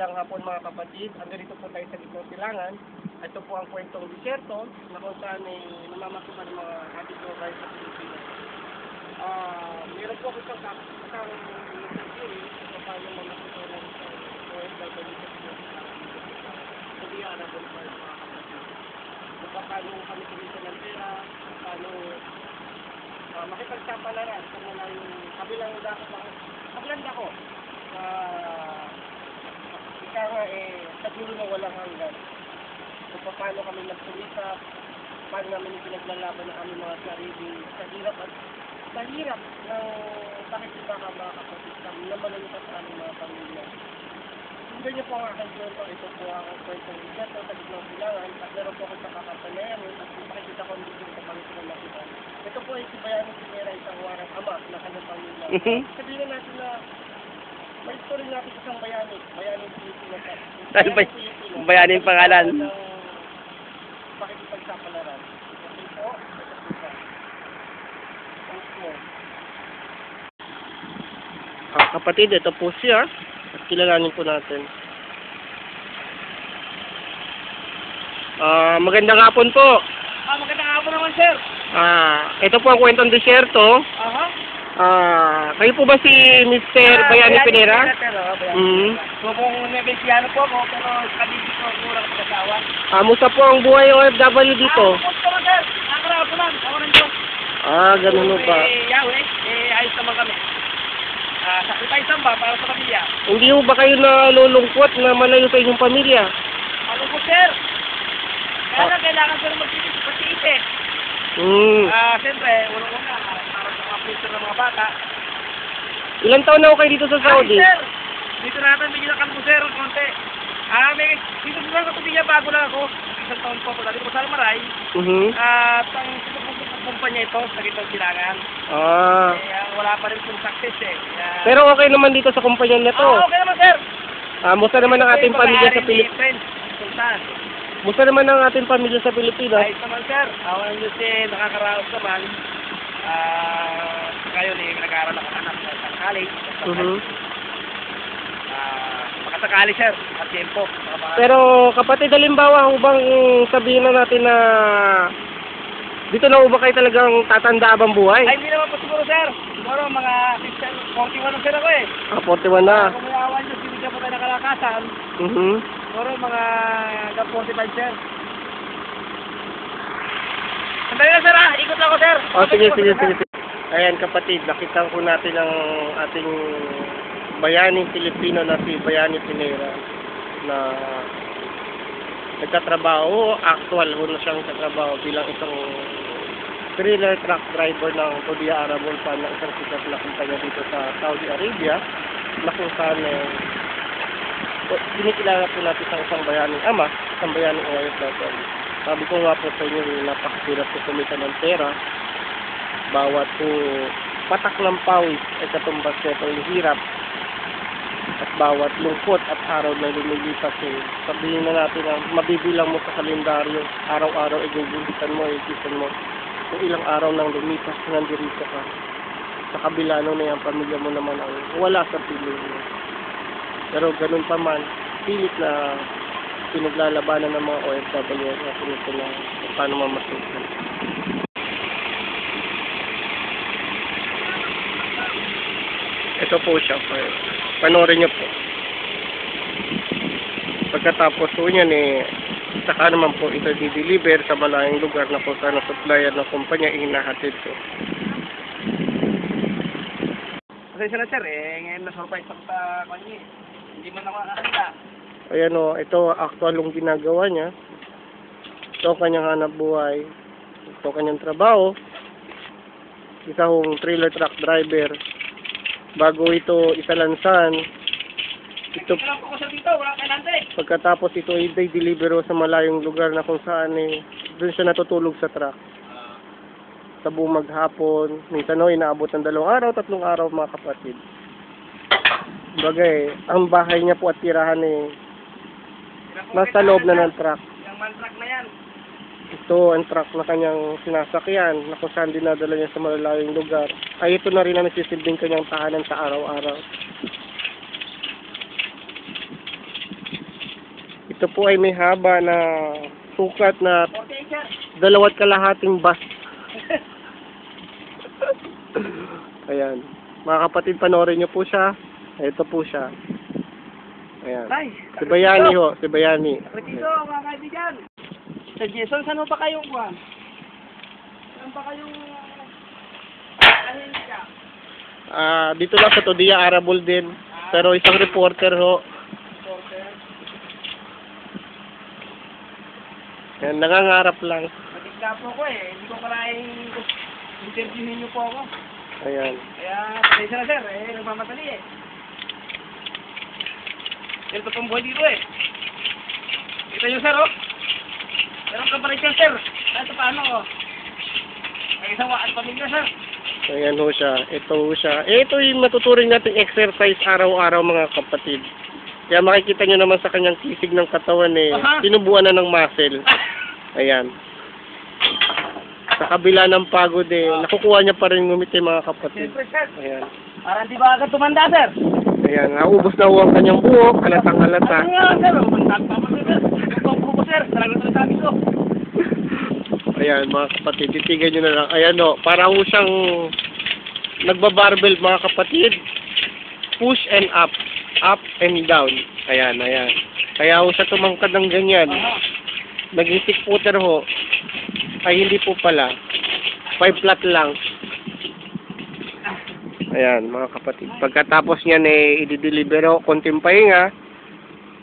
Magandang hapon mga kapatid. Andito po tayo sa Gitong Silangan. Ito po ang kwentong disyerto na kung saan ay namamasukan ng mga ating tayo sa Pilipinas. Ah, meron po ako isang isang interview kung paano mamasukan ng isang OFW sa. Hindi ko pa mga kapatid. Kung paano kami kumita ng pera, kung paano uh, makipagsapalaran sa mga yung kabilang dako kabilang dako uh, nga eh sa dulo na walang hanggan kung paano kami nagsulita paano namin pinaglalaban ng aming mga sarili sa hirap at sa hirap ng pakikita ka mga kapatid kami na malulungkot sa aming mga pamilya Sundan niyo po ang aking kwento. Ito po ang kwento ng Iseto sa Biglang Silangan at meron po akong kakapanayanin at kung makikita ko ang dito sa Panginoon na kita. Ito po ay si Bayani Pinera, isang warang ama na kanyang pamilya. Natin na may story natin isang bayani, bayani Pilipino. Dahil bay- bayani yung pangalan. Pakikipagsapalaran. Okay po, ito po siya. Thank you. Ah, kapatid, ito po siya. At kilalanin po natin. Ah, magandang hapon po. Ah, magandang hapon naman, sir. Ah, ito po ang kwentong disyerto. Aha. Ah, kayo po ba si Mr. Ah, Bayani Pinera? Mhm. So, kung nebesiano po ako, pero kabisi ko kurang sa kasawa. Ah, musta po ang buhay OFW dito? Ah, sir? Ah, ganun mo ba? Eh, Yahweh, eh, ayos naman kami. Ah, sacrifice lang ba para sa pamilya? Hindi ho ba kayo nalulungkot na malayo sa inyong pamilya? Ano po, sir? Kaya lang, kailangan ko rin magtitip pagtiisip. Hmm. Ah, siyempre, unang-una, para sa mga future ng mga bata. Ilang taon na ho kayo dito sa Saudi? Ay, sir! Dito natin, nakalmusero ng konti. Ah, may, dito sa sa kumpanya, bago lang ako. Isang taon po ako. Dati po sa Almaray. Mhm. At ang sinupusok ng kumpanya ito, sa Gitong Silangan. Ah. Eh, ah, wala pa rin pong success eh. Kaya, Pero okay naman dito sa kumpanya na to. Ah, okay naman, sir. Ah, musta naman ang ating pamilya sa Pilipinas? Musta naman ang ating pamilya sa Pilipinas? Ayos naman, sir. Awan ng Diyos eh, nakakaraos naman. Ah, ngayon eh, nag-aaral ako anak sa college. Mhm. Ah, makasakali, sir. At tempo. Pero kapatid, halimbawa, bang sabihin na natin na dito na ba kayo talagang tatanda abang buhay? Ay, hindi naman po siguro, sir. Siguro mga 41 na sir ako eh. Ah, 41 na. Kung may awan nyo, sinigyan po tayo ng kalakasan. Mhm. Siguro mga hanggang 45, sir. Sandali lang, sir, ah. Ikot lang ako, sir. Oh, sige, sige, sige, sige. Ayan kapatid, nakita ko natin ang ating bayaning Pilipino na si Bayani Pinera na nagtatrabaho, actual ho na siyang nagtatrabaho bilang isang trailer truck driver ng Saudi Arabon pa ng isang sikat na kumpanya dito sa Saudi Arabia na kung saan eh, kinikilala po natin sa isang bayaning ama, isang bayaning OFW. Sabi ko nga po sa inyo, napakasirap po kumita ng pera. Bawat po patak ng pawis ay katumbas nito yung hirap. At bawat lungkot at araw na lumilipas eh, sabihin na natin na mabibilang mo sa kalendaryo, araw-araw igugulitan mo, igisan mo. Kung ilang araw nang lumipas, nandirito ka. Sa kabila nun na yung pamilya mo naman ang wala sa piling mo. Pero ganun pa man, pilit na pinaglalabanan ng mga OFW na pinito na kung paano mamasukan. Ito po siya. pa- Panoorin niyo po. Pagkatapos po niyan eh, saka naman po ito di-deliver sa malayong lugar na po sana supplier ng kumpanya inahatid ko. Pasensya na, sir. Eh, ngayon na-surprise ako sa kanya eh. Hindi man ako nakakita. Ayan o, ito actual yung ginagawa niya. Ito ang kanyang hanap buhay. Ito ang kanyang trabaho. Isa hong trailer truck driver. Bago ito isalansan, ito pagkatapos ito ay deliver sa malayong lugar na kung saan eh, doon siya natutulog sa truck. Sa buong maghapon, minsan no, inaabot ng dalawang araw, tatlong araw mga kapatid. Bagay, ang bahay niya po at tirahan eh, nasa loob na ng truck. Yung man truck na yan. Ito ang truck na kanyang sinasakyan na kung saan dinadala niya sa malalayong lugar. Ay ito na rin ang nagsisilbing kanyang tahanan sa araw-araw. Ito po ay may haba na sukat na dalawat kalahating bus. Ayan. Mga kapatid, panoorin niyo po siya. Ito po siya. Ayan. Nice. Si Bayani ho, si Bayani. Dito, mga kaibigan. Sa Jason, saan pa kayong kuhan? Saan pa kayong... Ahensya? Ah, dito lang sa Todia Arabul din. Pero isang reporter ho. Porter. Yan, nangangarap lang. Matigla po ko eh. Hindi ko kalaing interviewin niyo po ako. Ayan. Kaya, pasensya na sir. Eh, nagmamadali eh. Ganito pong buhay dito eh. Kita niyo sir oh. Meron ka pa rin siya sir. Ito paano oh. May isang waan pamilya sir. Ayan ho siya. Ito ho siya. Eh, ito yung matuturing nating exercise araw-araw mga kapatid. Kaya makikita nyo naman sa kanyang kisig ng katawan eh. Aha. Tinubuan na ng muscle. Ayan. Sa kabila ng pagod eh, nakukuha niya pa rin ngumiti mga kapatid. Siyempre sir. Ayan. Parang di ba agad tumanda sir? Ayan, naubos na ho ang kanyang buhok, halatang halata. Ayan, mga kapatid, titigan nyo na lang. Ayan o, para ho siyang nagbabarbell mga kapatid. Push and up. Up and down. Ayan, ayan. Kaya ho siya tumangkad ng ganyan. Naging six footer ho. Ay, hindi po pala. Five flat lang. Ayan, mga kapatid. Pagkatapos niyan eh, i-deliver ho, konting pahinga,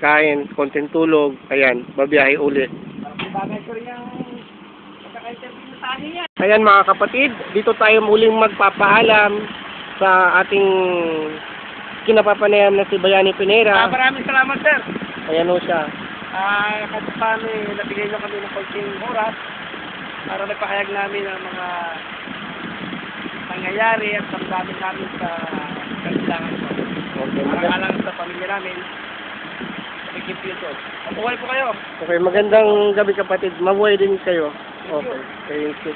kain, konting tulog, ayan, babiyahe ulit. Ayan mga kapatid, dito tayo muling magpapaalam sa ating kinapapanayam na si Bayani Ah, Pinera. maraming salamat sir. Ayan ho siya. Ah, kahit paano eh, nabigay na kami ng konting oras para magpahayag namin ang mga nangyayari at damdamin namin sa kailangan ko. Okay, Para mag- alang sa pamilya namin, Bigin Future. Mabuhay po kayo. okay, magandang gabi kapatid. Mabuhay din kayo. Okay, thank you.